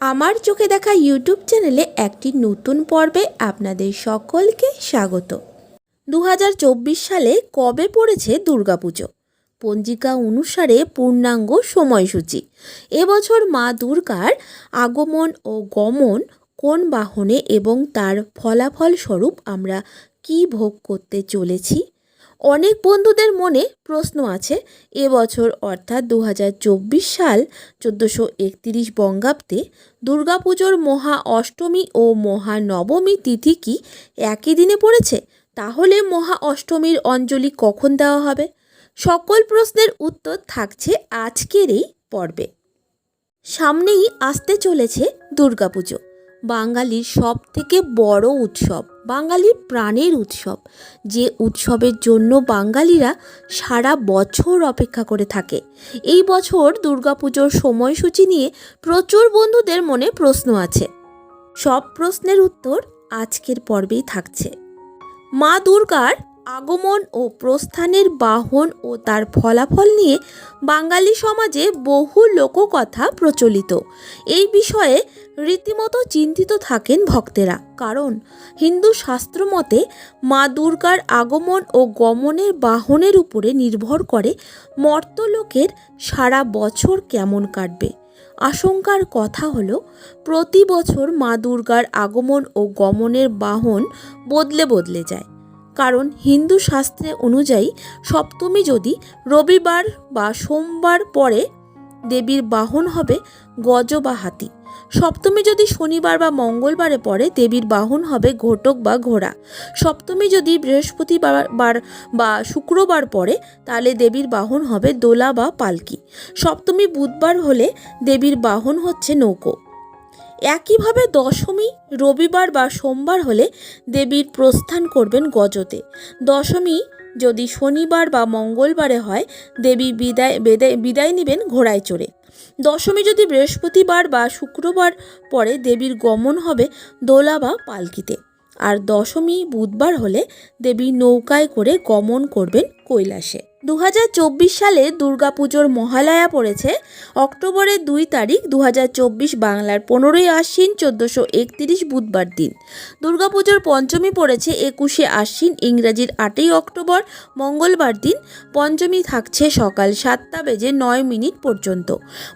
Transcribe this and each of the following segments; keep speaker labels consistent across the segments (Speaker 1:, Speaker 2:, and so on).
Speaker 1: আমার চোখে দেখা ইউটিউব চ্যানেলে একটি নতুন পর্বে আপনাদের সকলকে স্বাগত। দু হাজার চব্বিশ সালে কবে পড়েছে দুর্গাপুজো? পঞ্জিকা অনুসারে পূর্ণাঙ্গ সময়সূচি। এবছর মা দুর্গার আগমন ও গমন কোন বাহনে এবং তার ফলাফল স্বরূপ আমরা কি ভোগ করতে চলেছি? অনেক বন্ধুদের মনে প্রশ্ন আছে এবছর অর্থাৎ দু হাজার চব্বিশ সাল চোদ্দোশো একতিরিশ বঙ্গাব্দে দুর্গাপুজোর মহা অষ্টমী ও মহা নবমী তিথি কি একই দিনে পড়েছে? তাহলে মহা অষ্টমীর অঞ্জলি কখন দেওয়া হবে? সকল প্রশ্নের উত্তর থাকছে আজকের এই পর্বে। সামনেই আসতে চলেছে দুর্গাপুজো, বাঙালির সব থেকে বড় উৎসব। বাঙালির প্রাণের উৎসব, যে উৎসবের জন্য বাঙালিরা সারা বছর অপেক্ষা করে থাকে। এই বছর দুর্গাপুজোর সময়সূচি নিয়ে প্রচুর বন্ধুদের মনে প্রশ্ন আছে। সব প্রশ্নের উত্তর আজকের পর্বেই থাকছে। মা দুর্গার আগমন ও প্রস্থানের বাহন ও তার ফলাফল নিয়ে বাঙালি সমাজে বহু লোককথা প্রচলিত। এই বিষয়ে রীতিমতো চিন্তিত থাকেন ভক্তেরা। কারণ হিন্দু শাস্ত্র মতে মা দুর্গার আগমন ও গমনের বাহনের উপরে নির্ভর করে মর্তলোকের সারা বছর কেমন কাটবে। আশঙ্কার কথা হলো, প্রতি বছর মা দুর্গার আগমন ও গমনের বাহন বদলে বদলে যায়। কারণ হিন্দু শাস্ত্রে অনুযায়ী সপ্তমী যদি রবিবার বা সোমবার পরে দেবীর বাহন হবে গজ বা হাতি। সপ্তমী যদি শনিবার বা মঙ্গলবারে পড়ে দেবীর বাহন হবে ঘটক বা ঘোড়া। সপ্তমী যদি বৃহস্পতিবার বার বা শুক্রবার পড়ে তাহলে দেবীর বাহন হবে দোলা বা পালকি। সপ্তমী বুধবার হলে দেবীর বাহন হচ্ছে নৌকো। একইভাবে দশমী, রবিবার বা সোমবার হলে দেবীর প্রস্থান করবেন গজতে। দশমী যদি শনিবার বা মঙ্গলবারে হয়, দেবী বিদায় বেদায় বিদায় নেবেন ঘোড়ায় চড়ে। দশমী যদি বৃহস্পতিবার বা শুক্রবার পরে দেবীর গমন হবে দোলা বা পালকিতে। আর দশমী বুধবার হলে দেবী নৌকায় করে গমন করবেন কৈলাসে। দু হাজার চব্বিশ সালে দুর্গাপুজোর মহালয়া পড়েছে। অক্টোবরের দুই তারিখ দু হাজার চব্বিশ বাংলার পনেরোই আশ্বিন চোদ্দোশো একতিরিশ বুধবার দিন। দুর্গাপুজোর পঞ্চমী পড়েছে একুশে আশ্বিন ইংরাজির আটই অক্টোবর, মঙ্গলবার দিন। পঞ্চমী থাকছে সকাল সাতটা বেজে নয় মিনিট পর্যন্ত।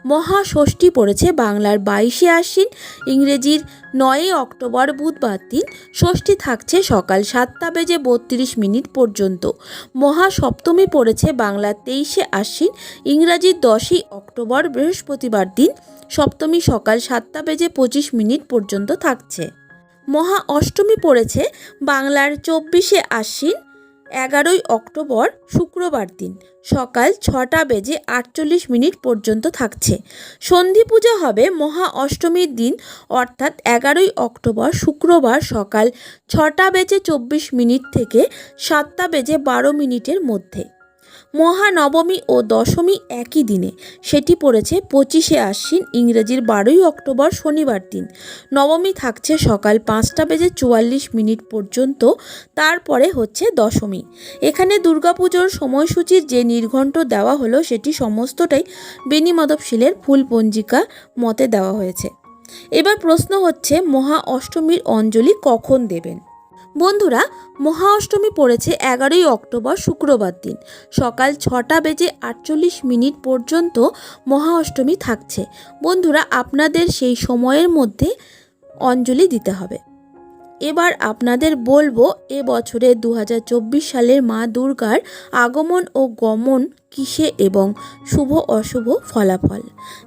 Speaker 1: মহাষষ্ঠী পড়েছে বাংলার বাইশে আশ্বিন ইংরেজির নয়ই অক্টোবর বুধবার দিন। ষষ্ঠী থাকছে সকাল সাতটা বেজে বত্রিশ মিনিট পর্যন্ত। মহাসপ্তমী পড়েছে বাংলার তেইশে আশ্বিন ইংরাজির দশই অক্টোবর বৃহস্পতিবার দিন, সপ্তমী সকাল সাতটা বেজে পঁচিশ মিনিট পর্যন্ত থাকছে। মহা অষ্টমী পড়েছে বাংলার চব্বিশে আশ্বিন, এগারোই অক্টোবর শুক্রবার দিন, সকাল ছটা বেজে আটচল্লিশ মিনিট পর্যন্ত থাকছে। সন্ধি পূজা হবে মহা অষ্টমীর দিন, অর্থাৎ এগারোই অক্টোবর শুক্রবার সকাল ছটা বেজে চব্বিশ মিনিট থেকে সাতটা বেজে বারো মিনিটের মধ্যে। মহানবমী ও দশমী একই দিনে। সেটি পড়েছে পঁচিশে আশ্বিন, ইংরেজির বারোই অক্টোবর শনিবার দিন। নবমী থাকছে সকাল পাঁচটা বেজে চুয়াল্লিশ মিনিট পর্যন্ত, তারপরে হচ্ছে দশমী। এখানে দুর্গাপুজোর সময়সূচির যে নির্ঘণ্ট দেওয়া হলো, সেটি সমস্তটাই বেনি মাধবশীলের ফুল পঞ্জিকা মতে দেওয়া হয়েছে। এবার প্রশ্ন হচ্ছে, মহা অষ্টমীর অঞ্জলি কখন দেবেন? বন্ধুরা মহা অষ্টমী পড়েছে এগারোই অক্টোবর, শুক্রবার দিন। সকাল ছটা বেজে আটচল্লিশ মিনিট পর্যন্ত মহা অষ্টমী থাকছে। বন্ধুরা, আপনাদের সেই সময়ের মধ্যে অঞ্জলি দিতে হবে। এবার আপনাদের বলব, এ বছরে দু সালের মা দুর্গার আগমন ও গমন কিসে এবং শুভ অশুভ ফলাফল?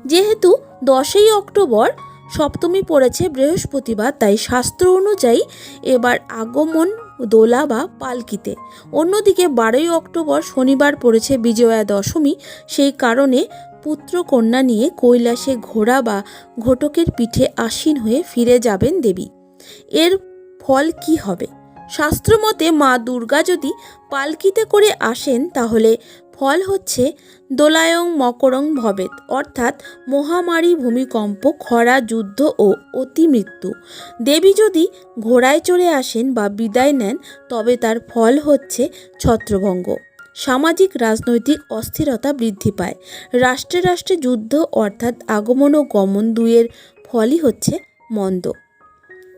Speaker 1: যেহেতু দশই অক্টোবর সপ্তমী পড়েছে বৃহস্পতিবার, তাই শাস্ত্র অনুযায়ী এবার আগমন দোলা বা পালকিতে। অন্যদিকে বারোই অক্টোবর শনিবার পড়েছে বিজয়া দশমী, সেই কারণে পুত্র কন্যা নিয়ে কৈলাসে ঘোড়া বা ঘটকের পিঠে আসীন হয়ে ফিরে যাবেন দেবী। এর ফল কি হবে? শাস্ত্রমতে মা দুর্গা যদি পালকিতে করে আসেন, তাহলে ফল হচ্ছে দোলায়ং মকরং ভবেত অর্থাৎ মহামারী ভূমিকম্প, খরা, যুদ্ধ ও অতিমৃত্যু। দেবী যদি ঘোড়ায় চড়ে আসেন বা বিদায় নেন, তবে তার ফল হচ্ছে ছত্রভঙ্গ। সামাজিক রাজনৈতিক অস্থিরতা বৃদ্ধি পায়। রাষ্ট্রে রাষ্ট্রে যুদ্ধ, অর্থাৎ আগমন ও গমন দুয়ের ফলই হচ্ছে মন্দ।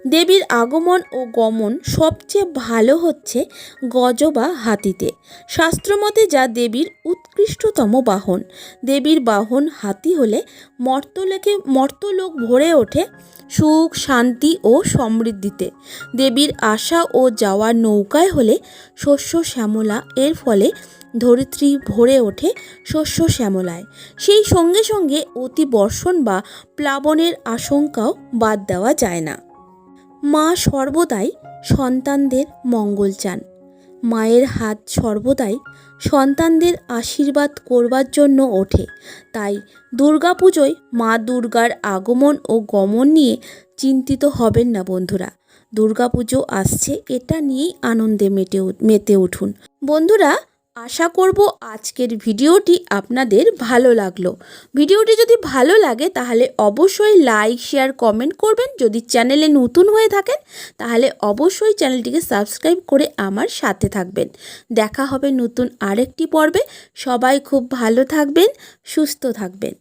Speaker 1: দেবীর আগমন ও গমন সবচেয়ে ভালো হচ্ছে গজ বা হাতিতে। শাস্ত্রমতে যা দেবীর উৎকৃষ্টতম বাহন। দেবীর বাহন হাতি হলে মর্তলোকে, মর্তলোক ভরে ওঠে সুখ, শান্তি ও সমৃদ্ধিতে। দেবীর আসা ও যাওয়ার নৌকায় হলে শস্য শ্যামলা, এর ফলে ধরিত্রী ভরে ওঠে শস্য শ্যামলায়। সেই সঙ্গে সঙ্গে অতি বর্ষণ বা প্লাবনের আশঙ্কাও বাদ দেওয়া যায় না। মা সর্বদাই সন্তানদের মঙ্গল চান। মায়ের হাত সর্বদাই সন্তানদের আশীর্বাদ করবার জন্য ওঠে। তাই দুর্গাপুজোয় মা দুর্গার আগমন ও গমন নিয়ে চিন্তিত হবেন না বন্ধুরা। দুর্গাপুজো আসছে, এটা নিয়েই আনন্দে মেটে মেতে উঠুন। বন্ধুরা আশা করব আজকের ভিডিওটি আপনাদের ভালো লাগল। ভিডিওটি যদি ভালো লাগে তাহলে অবশ্যই লাইক, শেয়ার, কমেন্ট করবেন। যদি চ্যানেলে নতুন হয়ে থাকেন তাহলে অবশ্যই চ্যানেলটিকে সাবস্ক্রাইব করে আমার সাথে থাকবেন। দেখা হবে নতুন আরেকটি পর্বে। সবাই খুব ভালো থাকবেন, সুস্থ থাকবেন।